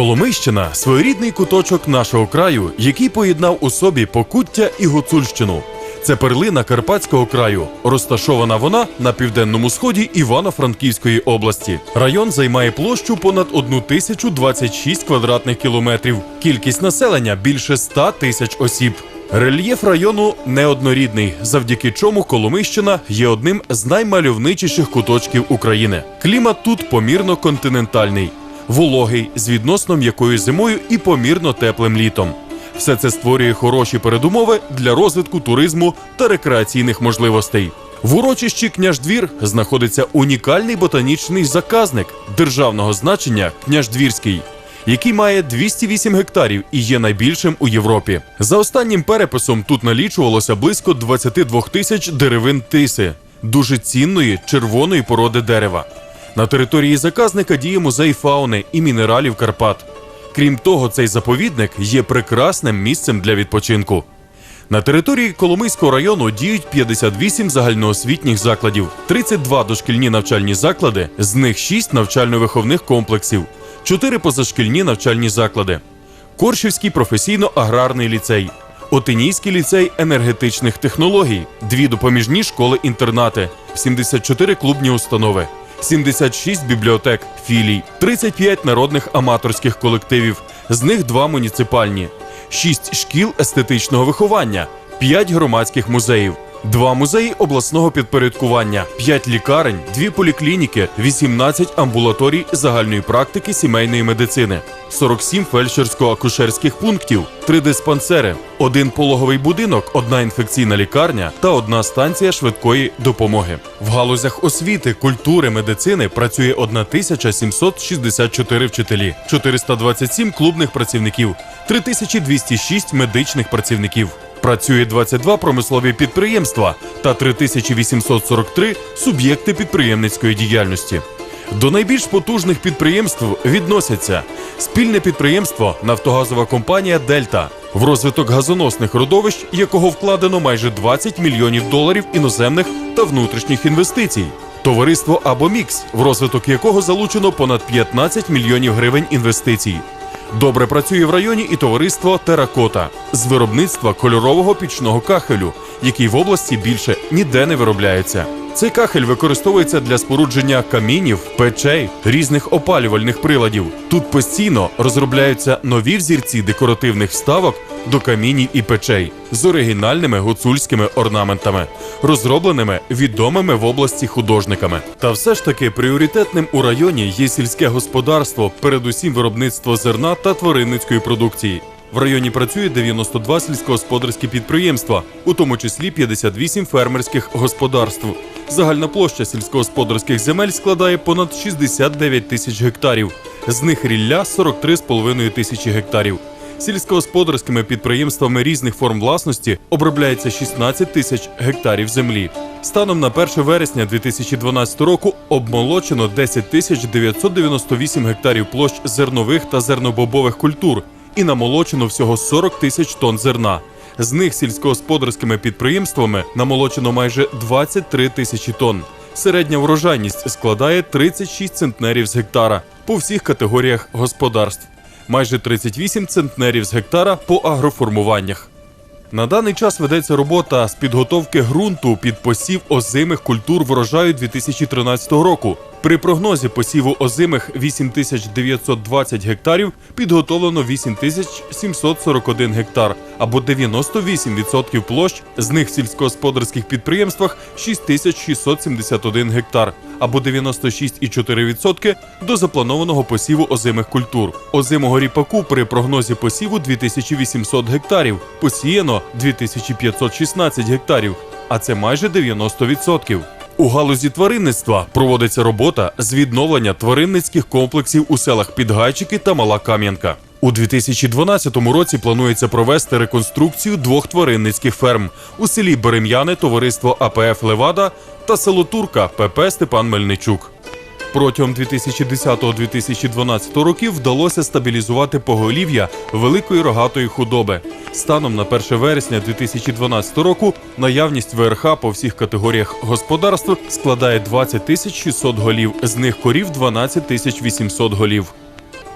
Коломийщина своєрідний куточок нашого краю, який поєднав у собі Покуття і Гуцульщину. Це перлина Карпатського краю. Розташована вона на південному сході Івано-Франківської області. Район займає площу понад 1026 квадратних кілометрів. Кількість населення більше 100 тисяч осіб. Рельєф району неоднорідний, завдяки чому Коломийщина є одним з наймальовничіших куточків України. Клімат тут помірно континентальний, вологий, з відносно м'якою зимою і помірно теплим літом. Все це створює хороші передумови для розвитку туризму та рекреаційних можливостей. В урочищі Княждвір знаходиться унікальний ботанічний заказник державного значення Княждвірський, який має 208 гектарів і є найбільшим у Європі. За останнім переписом тут налічувалося близько 22 тисяч деревин тиси, дуже цінної червоної породи дерева. На території заказника діє музей фауни і мінералів Карпат. Крім того, цей заповідник є прекрасним місцем для відпочинку. На території Коломийського району діють 58 загальноосвітніх закладів, 32 дошкільні навчальні заклади, з них 6 навчально-виховних комплексів, 4 позашкільні навчальні заклади, Коршівський професійно-аграрний ліцей, Отинійський ліцей енергетичних технологій, дві допоміжні школи-інтернати, 74 клубні установи, 76 бібліотек, філій, 35 народних аматорських колективів, з них два муніципальні, 6 шкіл естетичного виховання, 5 громадських музеїв, 2 музеї обласного підпорядкування, 5 лікарень, 2 поліклініки, 18 амбулаторій загальної практики сімейної медицини, 47 фельдшерсько-акушерських пунктів, 3 диспансери, один пологовий будинок, одна інфекційна лікарня та одна станція швидкої допомоги. В галузях освіти, культури, медицини працює 1764 вчителі, 427 клубних працівників, 3206 медичних працівників. Працює 22 промислові підприємства та 3843 суб'єкти підприємницької діяльності. До найбільш потужних підприємств відносяться спільне підприємство Нафтогазова компанія Дельта, в розвиток газоносних родовищ, якого вкладено майже 20 мільйонів доларів іноземних та внутрішніх інвестицій. Товариство Абомікс, в розвиток якого залучено понад 15 мільйонів гривень інвестицій. Добре працює в районі і товариство Теракота з виробництва кольорового пічного кахелю, який в області більше ніде не виробляється. Цей кахель використовується для спорудження камінів, печей, різних опалювальних приладів. Тут постійно розробляються нові взірці декоративних вставок до камінів і печей з оригінальними гуцульськими орнаментами, розробленими відомими в області художниками. Та все ж таки пріоритетним у районі є сільське господарство, передусім виробництво зерна та тваринницької продукції. В районі працює 92 сільськогосподарські підприємства, у тому числі 58 фермерських господарств. Загальна площа сільськогосподарських земель складає понад 69 тисяч гектарів, з них рілля 43,5 тисячі гектарів. Сільськогосподарськими підприємствами різних форм власності обробляється 16 тисяч гектарів землі. Станом на 1 вересня 2012 року обмолочено 10 тисяч 998 гектарів площ зернових та зернобобових культур і намолочено всього 40 тисяч тонн зерна. З них сільськогосподарськими підприємствами намолочено майже 23 тисячі тонн. Середня врожайність складає 36 центнерів з гектара по всіх категоріях господарств, майже 38 центнерів з гектара по агроформуваннях. На даний час ведеться робота з підготовки ґрунту під посів озимих культур врожаю 2013 року. При прогнозі посіву озимих 8920 гектарів підготовлено 8741 гектар або 98% площ, з них в сільськогосподарських підприємствах 6671 гектар або 96,4% до запланованого посіву озимих культур. Озимого ріпаку при прогнозі посіву 2800 гектарів, посіяно 2516 гектарів, а це майже 90%. У галузі тваринництва проводиться робота з відновлення тваринницьких комплексів у селах Підгайчики та Мала Кам'янка. У 2012 році планується провести реконструкцію двох тваринницьких ферм у селі Берем'яне товариство АПФ Левада та село Турка ПП Степан Мельничук. Протягом 2010-2012 років вдалося стабілізувати поголів'я великої рогатої худоби. Станом на 1 вересня 2012 року наявність ВРХ по всіх категоріях господарств складає 20 тисяч 600 голів, з них корів 12 тисяч 800 голів.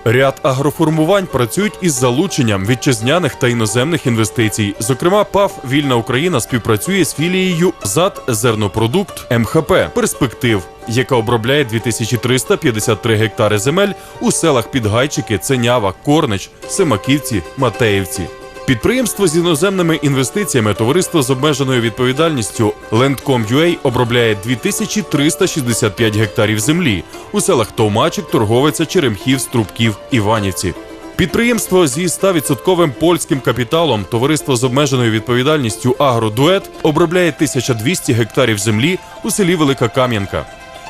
Ряд агроформувань працюють із залученням вітчизняних та іноземних інвестицій. Зокрема, ПАФ Вільна Україна співпрацює з філією ЗАД Зернопродукт МХП Перспектив, яка обробляє 2353 гектари земель у селах Підгайчики, Ценява, Корнич, Семаківці, Матеївці. Підприємство з іноземними інвестиціями товариство з обмеженою відповідальністю Landcom.ua обробляє 2365 гектарів землі у селах Товмачик, Торговиця, Черемхів, Струбків, Іванівці. Підприємство зі 100% польським капіталом товариство з обмеженою відповідальністю Агродует обробляє 1200 гектарів землі у селі Велика Кам'янка.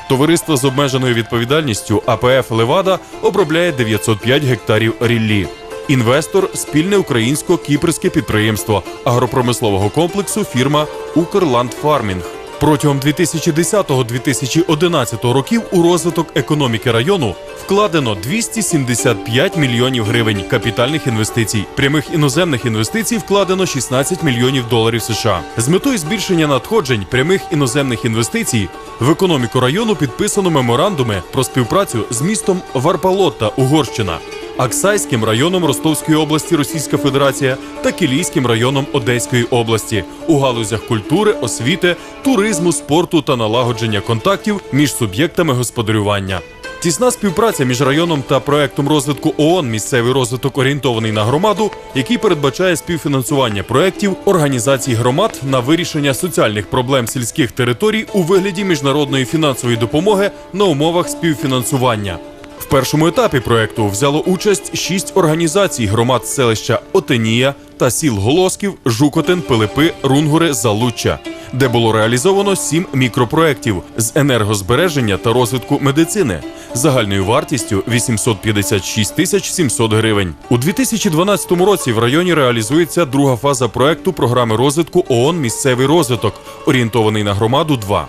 Товариство з обмеженою відповідальністю АПФ Левада обробляє 905 гектарів ріллі. Інвестор спільне українсько-кіпрське підприємство агропромислового комплексу фірма Укрландфармінг. Протягом 2010-2011 років у розвиток економіки району вкладено 275 мільйонів гривень капітальних інвестицій. Прямих іноземних інвестицій вкладено 16 мільйонів доларів США. З метою збільшення надходжень прямих іноземних інвестицій в економіку району підписано меморандуми про співпрацю з містом Варпалотта, Угорщина. Аксайським районом Ростовської області Російська Федерація та Кілійським районом Одеської області у галузях культури, освіти, туризму, спорту та налагодження контактів між суб'єктами господарювання. Тісна співпраця між районом та проектом розвитку ООН місцевий розвиток орієнтований на громаду, який передбачає співфінансування проєктів організацій громад на вирішення соціальних проблем сільських територій у вигляді міжнародної фінансової допомоги на умовах співфінансування. В першому етапі проекту взяло участь шість організацій громад селища Отенія та сіл Голосків, Жукотин, Пилипи, Рунгури, Залуччя, де було реалізовано сім мікропроєктів з енергозбереження та розвитку медицини загальною вартістю 856 тисяч 700 гривень. У 2012 році в районі реалізується друга фаза проекту програми розвитку ООН Місцевий розвиток, орієнтований на громаду 2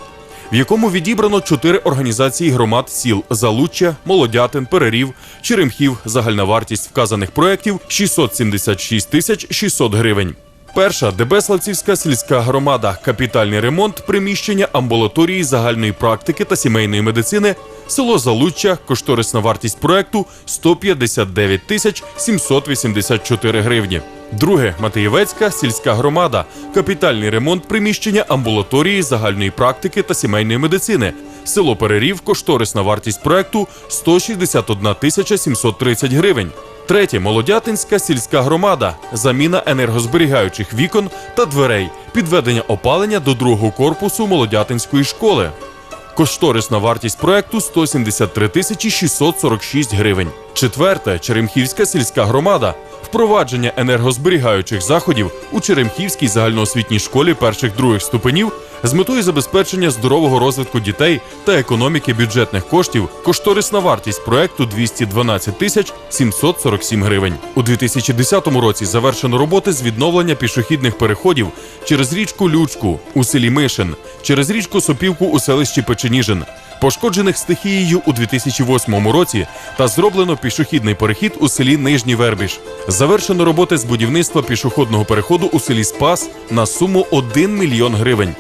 в якому відібрано чотири організації громад сіл Залуччя, Молодятин, Перерів, Черемхів. Загальна вартість вказаних проєктів 676 тисяч 600 гривень. Перша Дебеславцівська сільська громада, капітальний ремонт приміщення амбулаторії загальної практики та сімейної медицини, село Залуччя, кошторисна вартість проекту 159 тисяч 784 гривні. Друге Матеєвецька сільська громада, капітальний ремонт приміщення амбулаторії загальної практики та сімейної медицини. Село Перерів, кошторисна вартість проекту 161 тисяча 730 гривень. Третє Молодятинська сільська громада, заміна енергозберігаючих вікон та дверей, підведення опалення до другого корпусу Молодятинської школи. Кошторисна вартість проекту 173 тисячі 646 гривень. Четверте Черемхівська сільська громада. Впровадження енергозберігаючих заходів у Черемхівській загальноосвітній школі перших других ступенів з метою забезпечення здорового розвитку дітей та економіки бюджетних коштів. Кошторисна вартість проекту 212 тисяч 747 гривень. У 2010 році завершено роботи з відновлення пішохідних переходів через річку Лючку у селі Мишин, через річку Сопівку у селищі Печеніжин. Пошкоджених стихією у 2008 році та зроблено пішохідний перехід у селі Нижній Вербіж. Завершено роботи з будівництва пішохідного переходу у селі Спас на суму 1 мільйон гривень.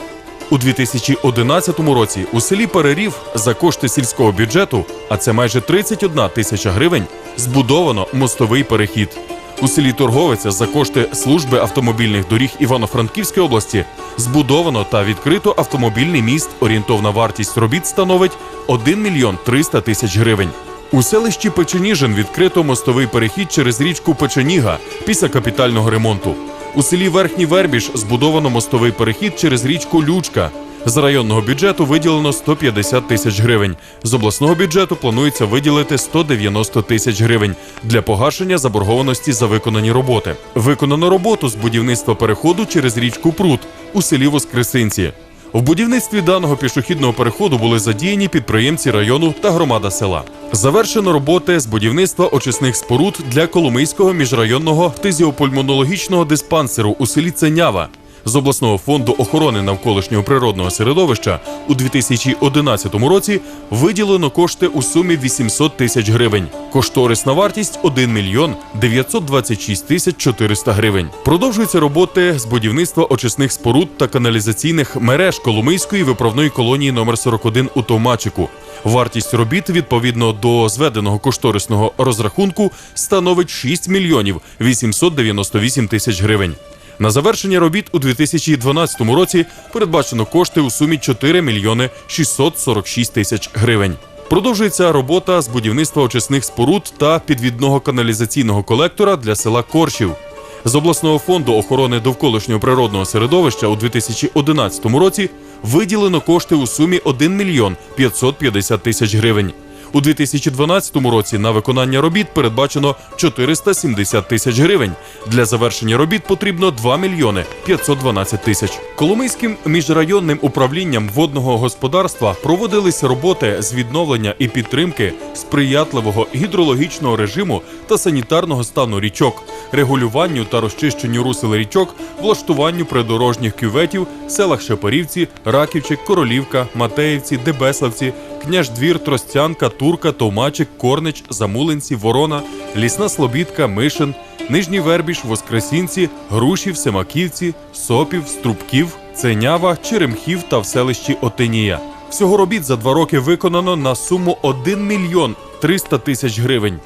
У 2011 році у селі Перерів за кошти сільського бюджету, а це майже 31 тисяча гривень, збудовано мостовий перехід. У селі Торговиця за кошти служби автомобільних доріг Івано-Франківської області збудовано та відкрито автомобільний міст. Орієнтовна вартість робіт становить 1 мільйон 300 тисяч гривень. У селищі Печеніжин відкрито мостовий перехід через річку Печеніга після капітального ремонту. У селі Верхній Вербіж збудовано мостовий перехід через річку Лючка. З районного бюджету виділено 150 тисяч гривень. З обласного бюджету планується виділити 190 тисяч гривень для погашення заборгованості за виконані роботи. Виконано роботу з будівництва переходу через річку Прут у селі Воскресинці. В будівництві даного пішохідного переходу були задіяні підприємці району та громада села. Завершено роботи з будівництва очисних споруд для Коломийського міжрайонного фтизіопульмонологічного диспансеру у селі Ценява. З обласного фонду охорони навколишнього природного середовища у 2011 році виділено кошти у сумі 800 тисяч гривень. Кошторисна вартість 1 мільйон 926 тисяч 400 гривень. Продовжуються роботи з будівництва очисних споруд та каналізаційних мереж Коломийської виправної колонії номер 41 у Товмачику. Вартість робіт відповідно до зведеного кошторисного розрахунку становить 6 мільйонів 898 тисяч гривень. На завершення робіт у 2012 році передбачено кошти у сумі 4 мільйони 646 тисяч гривень. Продовжується робота з будівництва очисних споруд та підвідного каналізаційного колектора для села Коршів. З обласного фонду охорони довколишнього природного середовища у 2011 році виділено кошти у сумі 1 мільйон 550 тисяч гривень. У 2012 році на виконання робіт передбачено 470 тисяч гривень. Для завершення робіт потрібно 2 мільйони 512 тисяч. Коломийським міжрайонним управлінням водного господарства проводились роботи з відновлення і підтримки сприятливого гідрологічного режиму та санітарного стану річок, регулюванню та розчищенню русел річок, влаштуванню придорожніх кюветів селах Шепарівці, Раківчик, Королівка, Матеївці, Дебеславці, Княждвір, Тростянка, Турка, Товмачик, Корнич, Замулинці, Ворона, Лісна Слобідка, Мишин, Нижній Вербіш, Воскресінці, Грушів, Семаківці, Сопів, Струбків, Ценява, Черемхів та в селищі Отинія. Всього робіт за два роки виконано на суму 1 мільйон 300 тисяч гривень.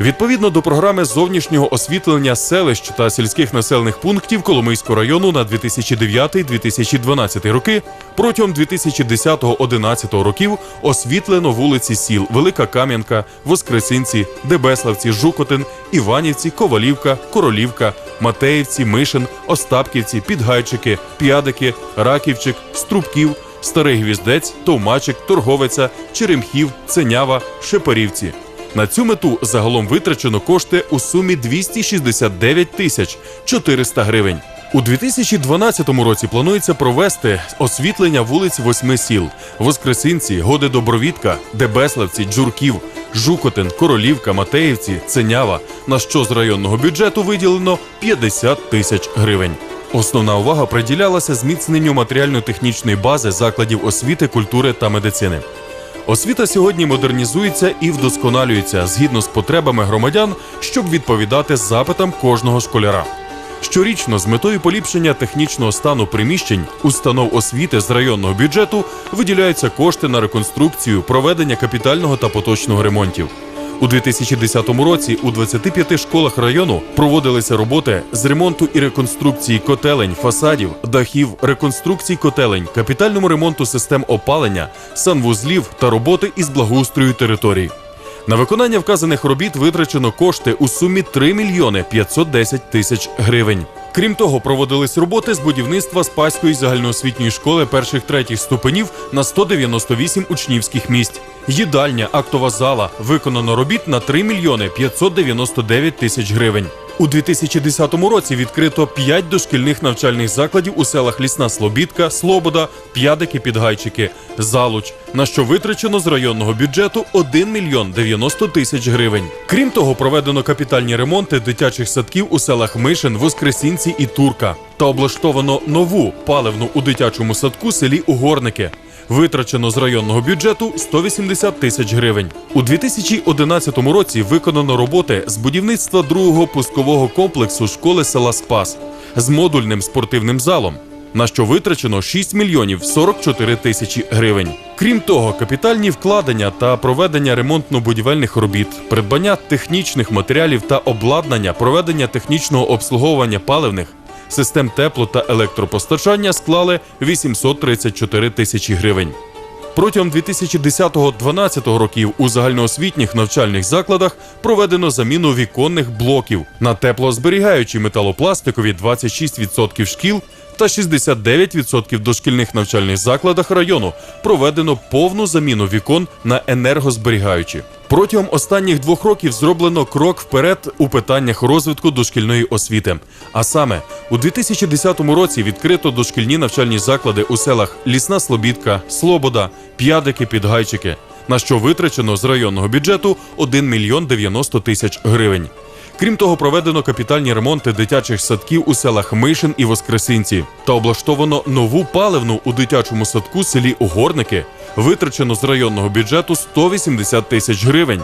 Відповідно до програми зовнішнього освітлення селищ та сільських населених пунктів Коломийського району на 2009-2012 роки, протягом 2010-2011 років освітлено вулиці сіл Велика Кам'янка, Воскресинці, Дебеславці, Жукотин, Іванівці, Ковалівка, Королівка, Матеївці, Мишин, Остапківці, Підгайчики, П'ядики, Раківчик, Струбків, Старий Гвіздець, Товмачик, Торговиця, Черемхів, Ценява, Шепарівці. На цю мету загалом витрачено кошти у сумі 269 тисяч 400 гривень. У 2012 році планується провести освітлення вулиць восьми сіл: Воскресинці, Годи Добровідка, Дебеславці, Джурків, Жукотин, Королівка, Матеївці, Ценява, на що з районного бюджету виділено 50 тисяч гривень. Основна увага приділялася зміцненню матеріально-технічної бази закладів освіти, культури та медицини. Освіта сьогодні модернізується і вдосконалюється згідно з потребами громадян, щоб відповідати запитам кожного школяра. Щорічно з метою поліпшення технічного стану приміщень установ освіти з районного бюджету виділяються кошти на реконструкцію, проведення капітального та поточного ремонтів. У 2010 році у 25 школах району проводилися роботи з ремонту і реконструкції котелень, фасадів, дахів, реконструкцій котелень, капітальному ремонту систем опалення, санвузлів та роботи із благоустрою територій. На виконання вказаних робіт витрачено кошти у сумі 3 мільйони 510 тисяч гривень. Крім того, проводились роботи з будівництва Спаської загальноосвітньої школи перших третіх ступенів на 198 учнівських місць. Їдальня, актова зала виконано робіт на 3 мільйони 599 тисяч гривень. У 2010 році відкрито 5 дошкільних навчальних закладів у селах Лісна Слобідка, Слобода, П'ядики, Підгайчики, Залуч, на що витрачено з районного бюджету 1 мільйон 90 тисяч гривень. Крім того, проведено капітальні ремонти дитячих садків у селах Мишин, Воскресінці і Турка та облаштовано нову паливну у дитячому садку селі Угорники. Витрачено з районного бюджету 180 тисяч гривень. У 2011 році виконано роботи з будівництва другого пускового комплексу школи села Спас з модульним спортивним залом, на що витрачено 6 мільйонів 44 тисячі гривень. Крім того, капітальні вкладення та проведення ремонтно-будівельних робіт, придбання технічних матеріалів та обладнання, проведення технічного обслуговування паливних систем тепло та електропостачання склали 834 тисячі гривень. Протягом 2010-2012 років у загальноосвітніх навчальних закладах проведено заміну віконних блоків на теплозберігаючі металопластикові 26% шкіл та 69% дошкільних навчальних закладах району проведено повну заміну вікон на енергозберігаючі. Протягом останніх двох років зроблено крок вперед у питаннях розвитку дошкільної освіти. А саме, у 2010 році відкрито дошкільні навчальні заклади у селах Лісна Слобідка, Слобода, П'ядики, Підгайчики, на що витрачено з районного бюджету 1 мільйон 90 тисяч гривень. Крім того, проведено капітальні ремонти дитячих садків у селах Мишин і Воскресинці та облаштовано нову паливну у дитячому садку селі Угорники. Витрачено з районного бюджету 180 тисяч гривень.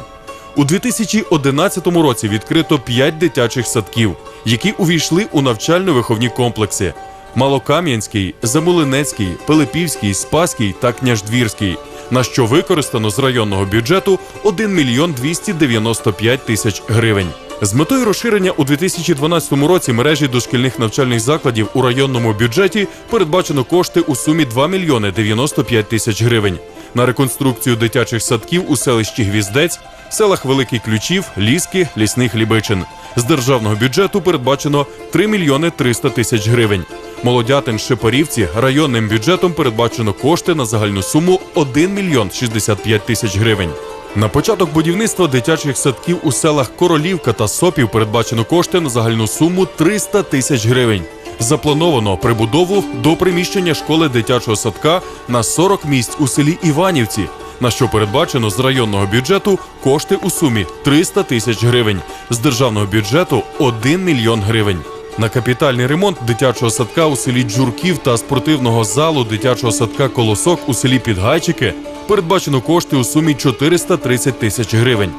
У 2011 році відкрито 5 дитячих садків, які увійшли у навчально-виховні комплекси: Малокам'янський, Замулинецький, Пилипівський, Спаський та Княждвірський, на що використано з районного бюджету 1 мільйон 295 тисяч гривень. З метою розширення у 2012 році мережі дошкільних навчальних закладів у районному бюджеті передбачено кошти у сумі 2 мільйони 95 тисяч гривень на реконструкцію дитячих садків у селищі Гвіздець, селах Великий Ключів, Ліски, Лісний Хлібичин. З державного бюджету передбачено 3 мільйони 300 тисяч гривень. Молодятин Шепарівці районним бюджетом передбачено кошти на загальну суму 1 мільйон 65 тисяч гривень. На початок будівництва дитячих садків у селах Королівка та Сопів передбачено кошти на загальну суму 300 тисяч гривень. Заплановано прибудову до приміщення школи дитячого садка на 40 місць у селі Іванівці, на що передбачено з районного бюджету кошти у сумі 300 тисяч гривень, з державного бюджету 1 мільйон гривень. На капітальний ремонт дитячого садка у селі Джурків та спортивного залу дитячого садка Колосок у селі Підгайчики передбачено кошти у сумі 430 тисяч гривень.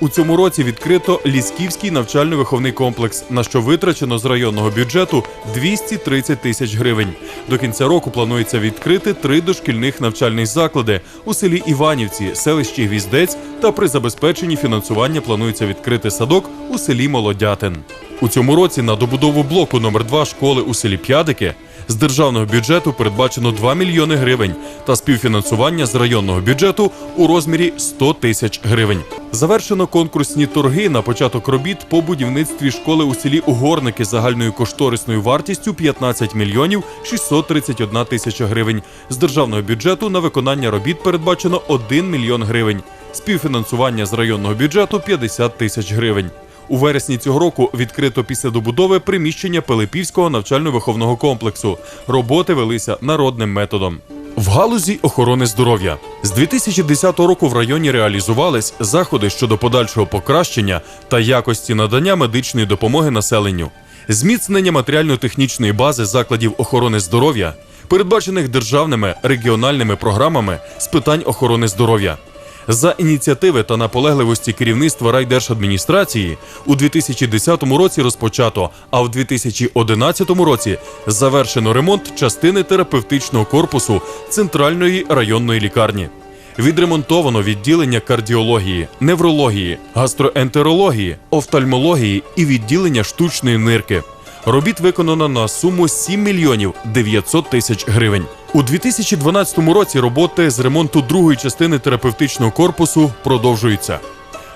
У цьому році відкрито Лісківський навчально-виховний комплекс, на що витрачено з районного бюджету 230 тисяч гривень. До кінця року планується відкрити три дошкільних навчальних заклади у селі Іванівці, селищі Гвіздець та при забезпеченні фінансування планується відкрити садок у селі Молодятин. У цьому році на добудову блоку номер 2 школи у селі П'ядики з державного бюджету передбачено 2 мільйони гривень та співфінансування з районного бюджету у розмірі 100 тисяч гривень. Завершено конкурсні торги на початок робіт по будівництві школи у селі Угорники загальною кошторисною вартістю 15 мільйонів 631 тисяча гривень. З державного бюджету на виконання робіт передбачено 1 мільйон гривень. Співфінансування з районного бюджету 50 тисяч гривень. У вересні цього року відкрито після добудови приміщення Пилипівського навчально-виховного комплексу. Роботи велися народним методом. В галузі охорони здоров'я з 2010 року в районі реалізувались заходи щодо подальшого покращення та якості надання медичної допомоги населенню, зміцнення матеріально-технічної бази закладів охорони здоров'я, передбачених державними регіональними програмами з питань охорони здоров'я. За ініціативи та наполегливості керівництва райдержадміністрації у 2010 році розпочато, а в 2011 році завершено ремонт частини терапевтичного корпусу центральної районної лікарні. Відремонтовано відділення кардіології, неврології, гастроентерології, офтальмології і відділення штучної нирки. Робіт виконано на суму 7 мільйонів 900 тисяч гривень. У 2012 році роботи з ремонту другої частини терапевтичного корпусу продовжуються.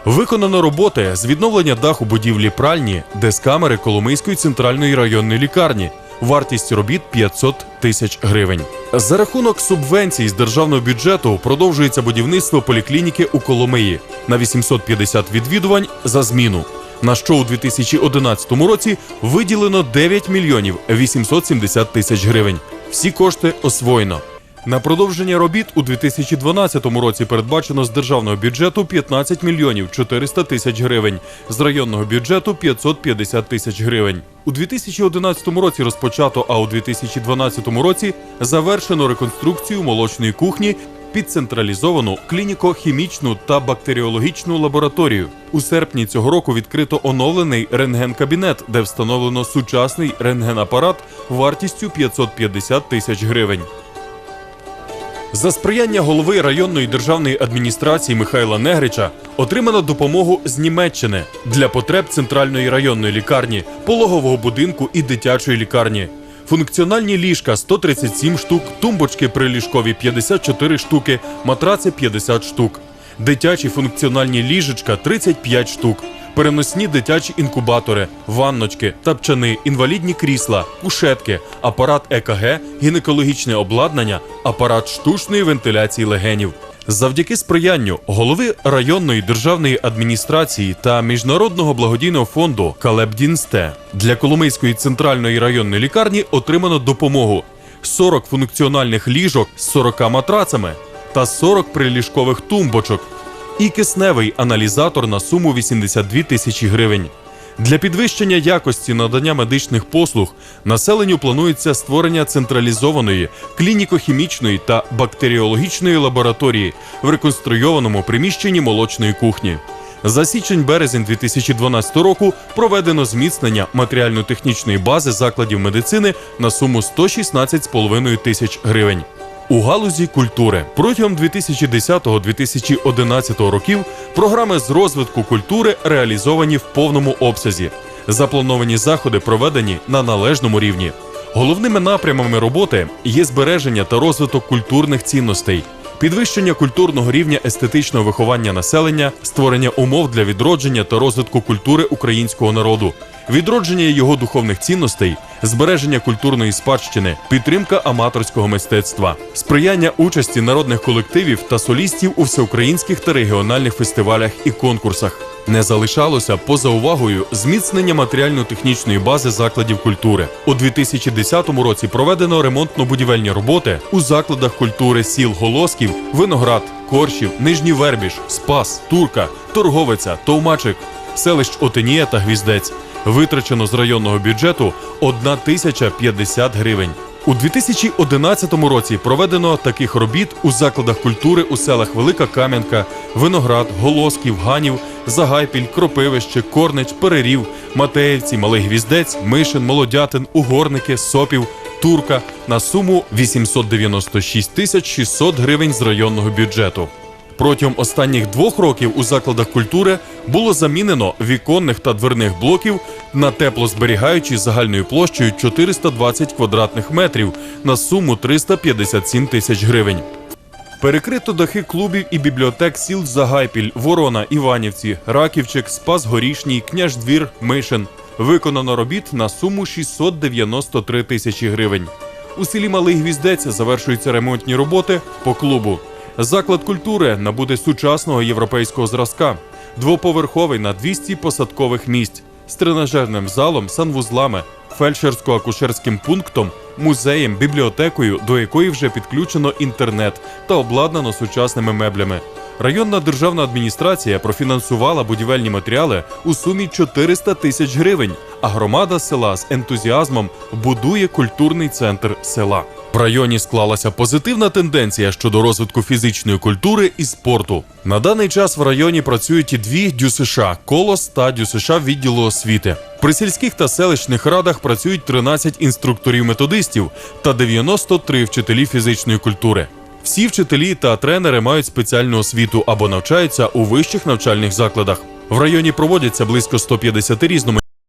Виконано роботи з відновлення даху будівлі пральні, дескамери Коломийської центральної районної лікарні. Вартість робіт 500 тисяч гривень. За рахунок субвенцій з державного бюджету продовжується будівництво поліклініки у Коломиї на 850 відвідувань за зміну. На що у 2011 році виділено 9 мільйонів 870 тисяч гривень. Всі кошти освоєно. На продовження робіт у 2012 році передбачено з державного бюджету 15 мільйонів 400 тисяч гривень, з районного бюджету 550 тисяч гривень. У 2011 році розпочато, а у 2012 році завершено реконструкцію молочної кухні під централізовану клініко-хімічну та бактеріологічну лабораторію. У серпні цього року відкрито оновлений рентген-кабінет, де встановлено сучасний рентгенапарат вартістю 550 тисяч гривень. За сприяння голови районної державної адміністрації Михайла Негрича отримано допомогу з Німеччини для потреб центральної районної лікарні, пологового будинку і дитячої лікарні. Функціональні ліжка 137 штук, тумбочки приліжкові 54 штуки, матраци 50 штук, дитячі функціональні ліжечка 35 штук, переносні дитячі інкубатори, ванночки, тапчани, інвалідні крісла, кушетки, апарат ЕКГ, гінекологічне обладнання, апарат штучної вентиляції легенів. Завдяки сприянню голови районної державної адміністрації та міжнародного благодійного фонду Калебдінсте для Коломийської центральної районної лікарні отримано допомогу 40 функціональних ліжок з 40 матрацами та 40 приліжкових тумбочок і кисневий аналізатор на суму 82 тисячі гривень. Для підвищення якості надання медичних послуг населенню планується створення централізованої клініко-хімічної та бактеріологічної лабораторії в реконструйованому приміщенні молочної кухні. За січень-березень 2012 року проведено зміцнення матеріально-технічної бази закладів медицини на суму 116,5 тисяч гривень. У галузі культури протягом 2010-2011 років програми з розвитку культури реалізовані в повному обсязі. Заплановані заходи проведені на належному рівні. Головними напрямами роботи є збереження та розвиток культурних цінностей, підвищення культурного рівня естетичного виховання населення, створення умов для відродження та розвитку культури українського народу, відродження його духовних цінностей, збереження культурної спадщини, підтримка аматорського мистецтва, сприяння участі народних колективів та солістів у всеукраїнських та регіональних фестивалях і конкурсах. Не залишалося поза увагою зміцнення матеріально-технічної бази закладів культури. У 2010 році проведено ремонтно-будівельні роботи у закладах культури сіл Голосків, Виноград, Коршів, Нижній Вербіж, Спас, Турка, Торговиця, Товмачик, селищ Отинія та Гвіздець. Витрачено з районного бюджету 1 тисяча 50 гривень. У 2011 році проведено таких робіт у закладах культури у селах Велика Кам'янка, Виноград, Голосків, Ганів, Загайпіль, Кропивище, Корнич, Перерів, Матеївці, Малий Гвіздець, Мишин, Молодятин, Угорники, Сопів, Турка на суму 896 тисяч 600 гривень з районного бюджету. Протягом останніх двох років у закладах культури було замінено віконних та дверних блоків на теплозберігаючі загальною площею 420 квадратних метрів на суму 357 тисяч гривень. Перекрито дахи клубів і бібліотек сіл Загайпіль, Ворона, Іванівці, Раківчик, Спас Горішній, Княждвір, Мишин. Виконано робіт на суму 693 тисячі гривень. У селі Малий Гвіздець завершуються ремонтні роботи по клубу. Заклад культури набуде сучасного європейського зразка, двоповерховий на 200 посадкових місць з тренажерним залом, санвузлами, фельдшерсько-акушерським пунктом, музеєм, бібліотекою, до якої вже підключено інтернет та обладнано сучасними меблями. Районна державна адміністрація профінансувала будівельні матеріали у сумі 400 тисяч гривень, а громада села з ентузіазмом будує культурний центр села. В районі склалася позитивна тенденція щодо розвитку фізичної культури і спорту. На даний час в районі працюють і дві ДЮСШ – колос та ДЮСШ відділу освіти. При сільських та селищних радах працюють 13 інструкторів-методистів та 93 вчителі фізичної культури. Всі вчителі та тренери мають спеціальну освіту або навчаються у вищих навчальних закладах. В районі проводяться близько 150 різноманітних